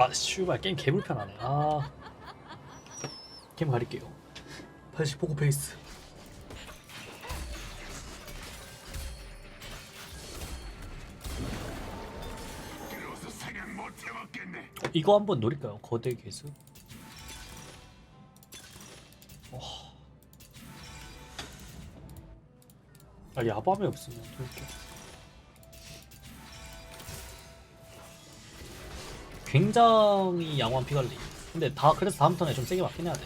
아 씨발 게임 개불편하네 아 게임 가릴게요 80 포고 페이스. 이거 한번 노릴까요? 거대 개수 와. 아 야밤에 없으면 돌게 굉장히 양호한 피관리 근데 다 그래서 다음 턴에 좀 세게 맞긴 해야 돼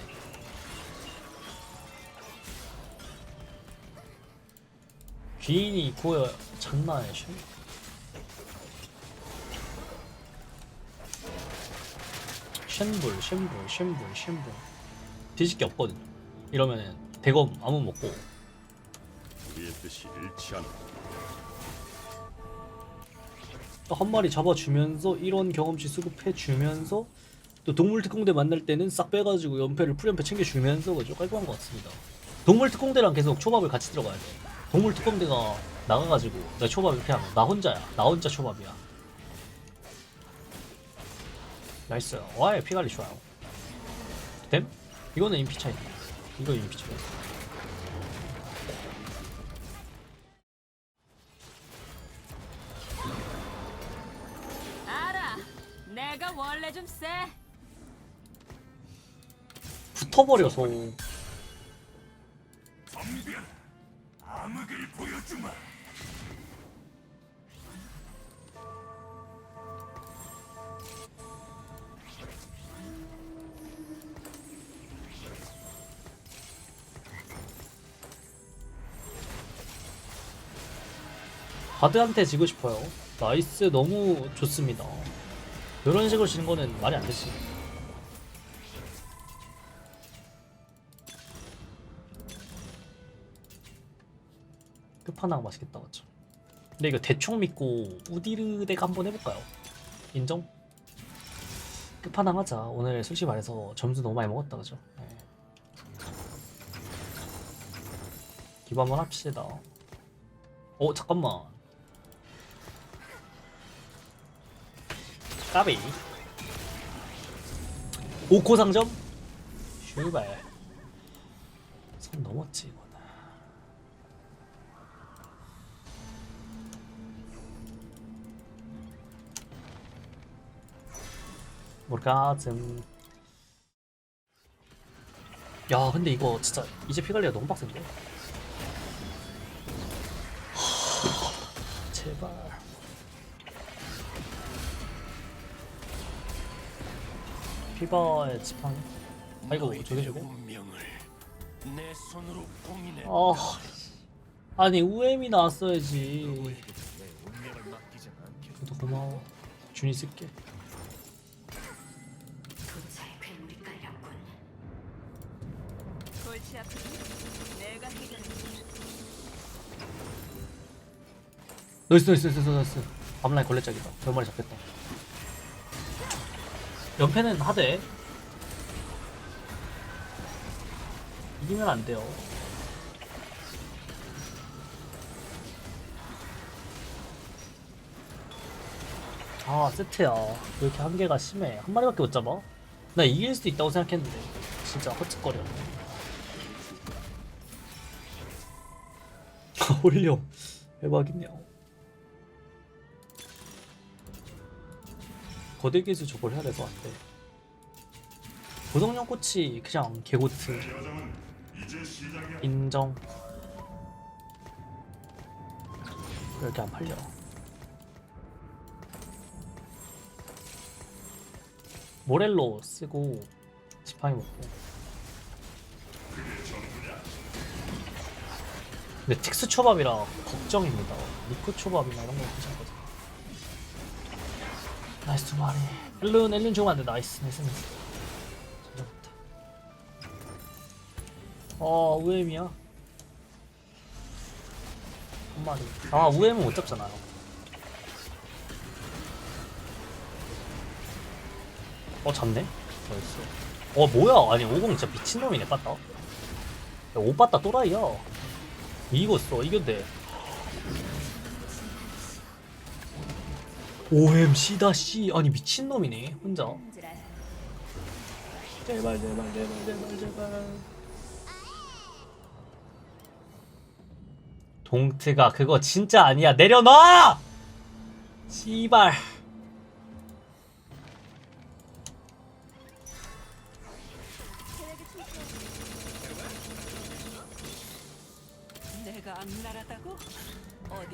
귀인이 있고요 장난 아니야 씨. 쉔불 쉔불 쉔불 쉔불 게 없거든 이러면은 대검 아무 먹고 우리의 뜻이 일치한다. 또 한 마리 잡아주면서 이런 경험치 수급해주면서 또 동물 특공대 만날 때는 싹 빼가지고 연패를 풀연패 챙겨주면서 그죠? 깔끔한 것 같습니다. 동물 특공대랑 계속 초밥을 같이 들어가야 돼. 동물 특공대가 나가가지고 내가 초밥 이렇게 하면 나 혼자야. 나 혼자 초밥이야. 나이스. 와이 피관리 좋아요. 됨? 이거는 인피 차이. 이거 인피 차이 원래 좀 쎄. 붙어버려서. 암흑을 보여주마. 바드한테 지고 싶어요. 나이스 너무 좋습니다. 이런 식으로 지는 거는 말이 안 되지. 끝판왕 맛있겠다 맞죠? 근데 이거 대충 믿고 우디르 덱 한번 해볼까요? 인정? 끝판왕 하자. 오늘 솔직히 말해서 점수 너무 많이 먹었다 그죠? 네. 한번 합시다. 어 잠깐만 까비 5코 상점? 슈발. 선 넘었지 이거는. 모르가즘 야 근데 이거 진짜 이제 피 관리가 너무 빡센데? 제발 피바의 지팡이? 아이고 저게 저게 봉인해. 아 아니 우엠이 나왔어야지. 그래도 고마워. 준이 쓸게. 나이스 나이스 나이스 나이스 밤라인 걸레짝이다. 몇 마리 잡겠다 연패는 하되 이기면 안 돼요. 아 세트야. 왜 이렇게 한계가 심해? 한 마리밖에 못 잡아? 나 이길 수도 있다고 생각했는데. 진짜 헛짓거려. 올려. 대박이네요 거대 기수 저걸 해야 돼서 안돼 고동령 꽃이 그냥 개고트. 인정. 이렇게 안 팔려? 모렐로 쓰고 지팡이 먹고. 근데 틱스 초밥이라 걱정입니다. 니코 초밥이나 이런 거 괜찮거든 나이스 두 마리. 엘룬 엘룬 좋으면 안돼. 나이스 나이스. 나이스 잘 잡았다 어 우엠이야? 한 마리. 아 우엠은 못 잡잖아요 어 잡네? 나이스. 어 뭐야? 아니 50 진짜 미친놈이네 빠따. 야, 오빠따 또라이야. 이겼어 이겼대 OMC 다시 아니 미친놈이네 혼자. 제발 제발 제발 제발 제발. 동트가 그거 진짜 아니야. 내려놔! 씨발.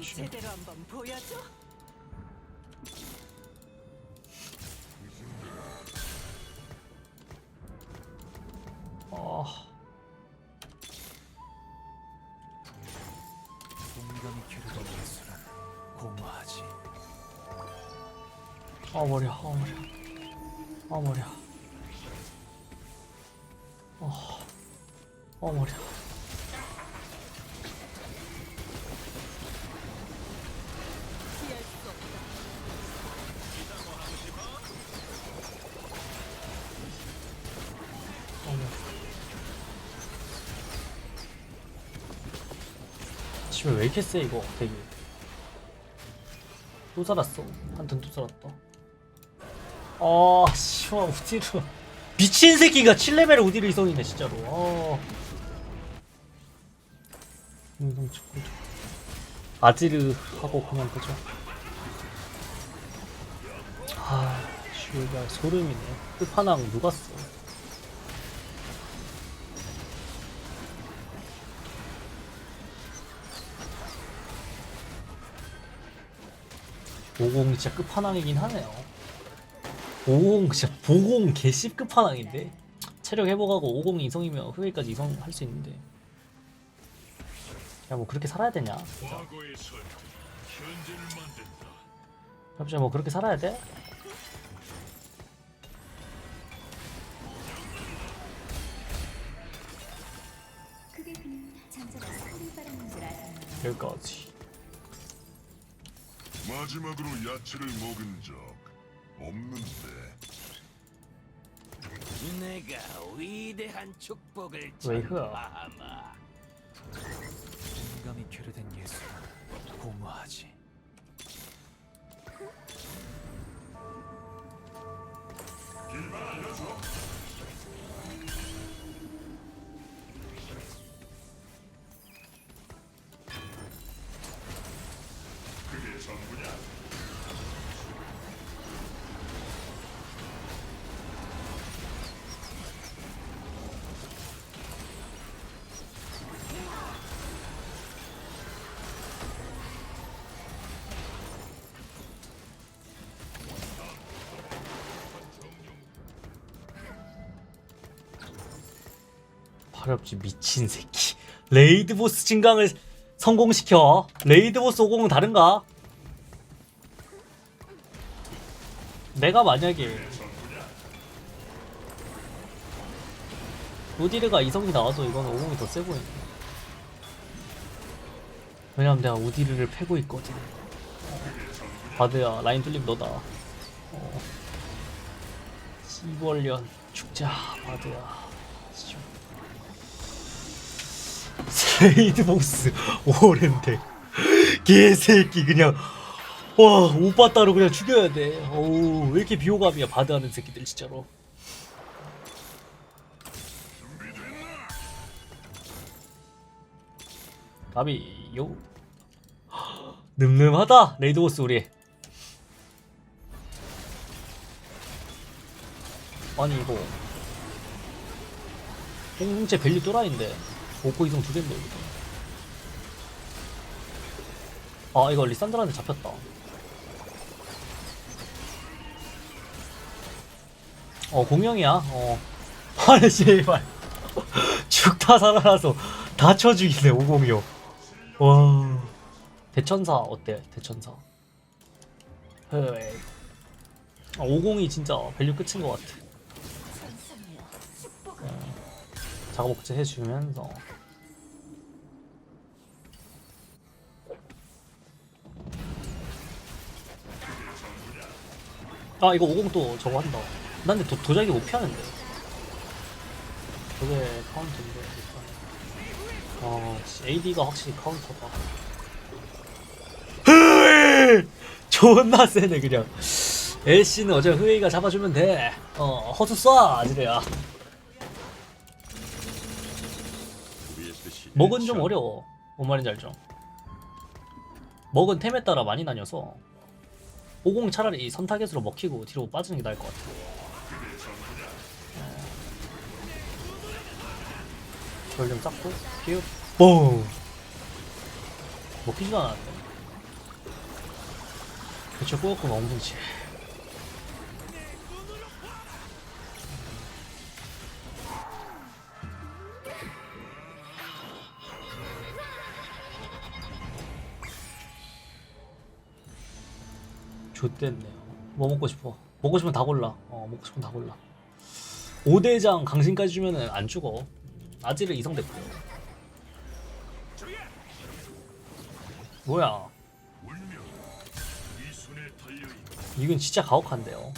제대로 한번 보여줘? 아 머리야 아 머리야 아 머리야 아, 아 머리야 집에 왜 이렇게 세 이거? 되게. 또 살았어. 한 턴 또 살았다 아 씨발 우디르. 미친 새끼가 7레벨 우디르 이성이네 진짜로. 아. 운동 축구. 아지르 하고 그냥 보죠 아 씨발 소름이네. 끝판왕 누가 써? 보공 진짜 끝판왕이긴 하네요. 보공 진짜 보공 개씹 끝판왕인데 체력 회복하고 50 이성이면 후회까지 이성 할 수 있는데 야 뭐 그렇게 살아야 되냐? 진짜. 갑자기 뭐 그렇게 살아야 돼? 여기까지. 마지막으로 야채를 먹은 적 없는데 내가 위대한 축복을 왜 이거야? 전파하마. 공감이 교류된 예술은 공허하지. 발업지 미친 새끼. 레이드 보스 진강을 성공시켜. 레이드 보스 50은 다른가? 내가 만약에 우디르가 이성이 나와서 이거는 50이 더 세 보이네. 왜냐면 내가 우디르를 패고 있거든. 바드야 라인 뚫림 너다. 어. 시벌년 죽자 바드야. 레이드 보스 오랜데. 개새끼 그냥. 와 오빠 따로 그냥 죽여야 돼. 어우 왜 이렇게 비호감이야 바드하는 새끼들 진짜로. 가비요. 늠름하다 레이드 보스 우리. 아니 이거. 공동체 밸류 또라이인데 오코 이성 두 개인데. 여기도 아 이거 리산드라한테 잡혔다. 어 공룡이야? 어. 아니 씨발. 죽다 살아나서 다 쳐죽이네 506. 와. 대천사 어때 대천사? 헤이. 아, 50이 진짜 밸류 끝인 것 같아. 축복 작업 복제 해주면서 아 이거 50 또 저거 한다. 난 근데 도, 도자기 못 피하는데. 저게 카운터인데 일단. 어 씨, AD가 확실히 카운터다! 존나 세네 그냥. 애쉬는 어제 흐웨이가 잡아주면 돼어 허수 쏴! 아지래야. 먹은 좀 어려워. 뭔 말인지 알죠? 먹은 템에 따라 많이 나뉘어서 50 차라리 선타겟으로 먹히고 뒤로 빠지는 게 나을 것 같아 별좀 쌓고 피우. 뽕! 먹히지도 않았는데. 대체 꼬였구만 엉덩치 좋댔네요 뭐 먹고 싶어 먹고 싶으면 다 골라 어 먹고 싶으면 다 골라 5대장 강신까지 주면은 안 죽어 아지를 이성됐고요 뭐야 이건 진짜 가혹한데요.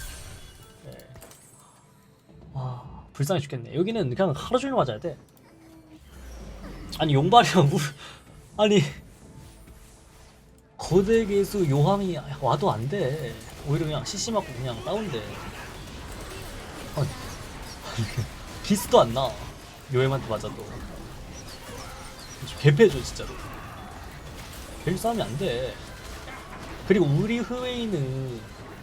네. 와 불쌍해 죽겠네. 여기는 그냥 하루 종일 맞아야 돼. 아니 용발이랑 물 아니 거대 개수 요함이 와도 안 돼. 오히려 그냥 CC 맞고 그냥 다운돼. 아니, 기스도 안 나. 요햄한테 맞아도. 개패죠 진짜로. 별 싸움이 안 돼. 그리고 우리 흐웨이는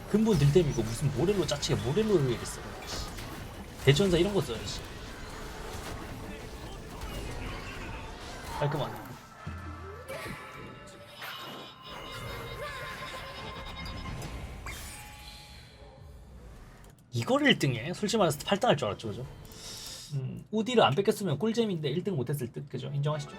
근본 딜템이고 무슨 모렐로 짜치가 모렐로 흐웨이를 써. 대전사 이런 거 써야지. 깔끔하네. 이걸 1등해? 솔직히 말해서 8등 할 줄 알았죠, 그죠? 음, 우디를 안 뺏겼으면 꿀잼인데 1등 못했을 듯, 그죠? 인정하시죠?